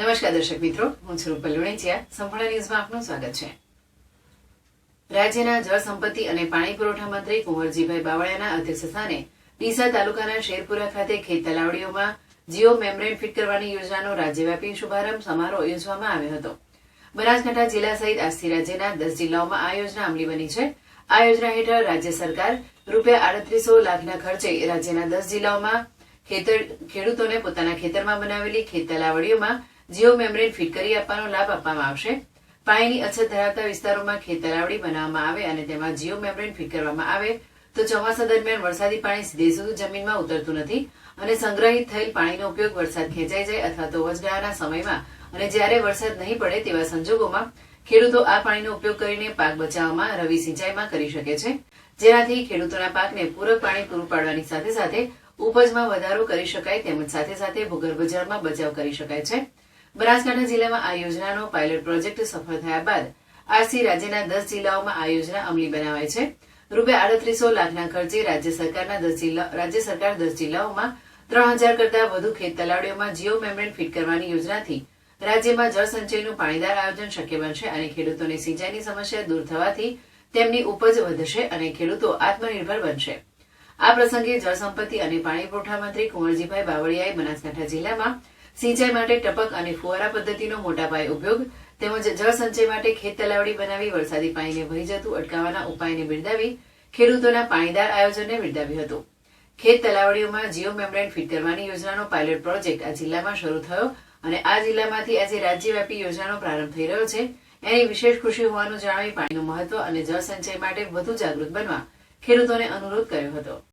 નમસ્કાર દર્શક મિત્રો, હું છું રૂપલ લુણેચિયા. સંપૂર્ણ ન્યૂઝમાં આપનું સ્વાગત છે. રાજ્યના જળ અને પાણી પુરવઠા મંત્રી કુંવરજીભાઈ બાવળિયાના અધ્યક્ષસ્થાને ડીસા તાલુકાના શેરપુરા ખાતે ખેત તલાવડીઓમાં જીઓ મેમ્બ્રેન ફિટ કરવાની યોજનાનો રાજ્યવ્યાપી શુભારંભ સમારોહ યોજવામાં આવ્યો હતો. બનાસકાંઠા જિલ્લા સહિત આજથી રાજ્યના દસ જિલ્લાઓમાં આ યોજના અમલી બની છે. આ યોજના હેઠળ રાજ્ય સરકાર રૂપિયા આડત્રીસો લાખના ખર્ચે રાજ્યના દસ જિલ્લાઓમાં ખેડૂતોને પોતાના ખેતરમાં બનાવેલી ખેત તલાવડીઓમાં જીઓ મેમ્બ્રેન ફિટ કરી આપવાનો લાભ આપવામાં આવશે. પાણીની અછત ધરાવતા વિસ્તારોમાં ખેત તલાવડી બનાવવામાં આવે અને તેમાં જીઓ મેમ્બ્રેન ફિટ કરવામાં આવે, તો ચોમાસા દરમિયાન વરસાદી પાણી સીધે સીધું જમીનમાં ઉતરતું નથી અને સંગ્રહિત થયેલ પાણીનો ઉપયોગ વરસાદ ખેંચાઈ જાય અથવા તો વચગાળાના સમયમાં અને જ્યારે વરસાદ નહીં પડે તેવા સંજોગોમાં ખેડૂતો આ પાણીનો ઉપયોગ કરીને પાક બચાવવામાં, રવિ સિંચાઈમાં કરી શકે છે. જેનાથી ખેડૂતોના પાકને પૂરક પાણી પૂરું પાડવાની સાથે સાથે ઉપજમાં વધારો કરી શકાય તેમજ સાથે સાથે ભૂગર્ભ જળમાં બચાવ કરી શકાય છે. બનાસકાંઠા જિલ્લામાં આ યોજનાનો પાયલોટ પ્રોજેક્ટ સફળ થયા બાદ આજથી રાજ્યના દસ જિલ્લાઓમાં આ યોજના અમલી બનાવાય છે. રૂપિયા આડત્રીસો લાખના ખર્ચે રાજ્ય સરકારના દસ જિલ્લા, રાજ્ય સરકાર દસ જિલ્લાઓમાં ત્રણ હજાર કરતા વધુ ખેત તલાવડીઓમાં જીઓ મેમ્બ્રેન ફિટ કરવાની યોજનાથી રાજ્યમાં જળ સંચયનું પાણીદાર આયોજન શક્ય બનશે અને ખેડૂતોની સિંચાઈની સમસ્યા દૂર થવાથી તેમની ઉપજ વધશે અને ખેડૂતો આત્મનિર્ભર બનશે. આ પ્રસંગે જળસંપત્તિ અને પાણી પુરવઠા મંત્રી કુંવરજીભાઈ બાવળિયાએ બનાસકાંઠા જિલ્લામાં સિંચાઈ માટે ટપક અને ફુવારા પદ્ધતિનો મોટા પાયે ઉપયોગ, તેમજ જળ સંચય માટે ખેત તલાવડી બનાવી વરસાદી પાણીને વહી જતું અટકાવવાના ઉપાયને બિરદાવી, ખેડૂતોના પાણીદાર આયોજનને બિરદાવ્યું હતું. ખેત તલાવડીઓમાં જીઓ મેમ્બ્રેન ફિટ કરવાની યોજનાનો પાયલોટ પ્રોજેક્ટ આ જિલ્લામાં શરૂ થયો અને આ જિલ્લામાંથી આજે રાજ્યવ્યાપી યોજનાનો પ્રારંભ થઈ રહ્યો છે. એની વિશેષ ખુશી હોવાનું જણાવી પાણીનું મહત્વ અને જળ સંચય માટે વધુ જાગૃત બનવા ખેડૂતોને અનુરોધ કર્યો હતો.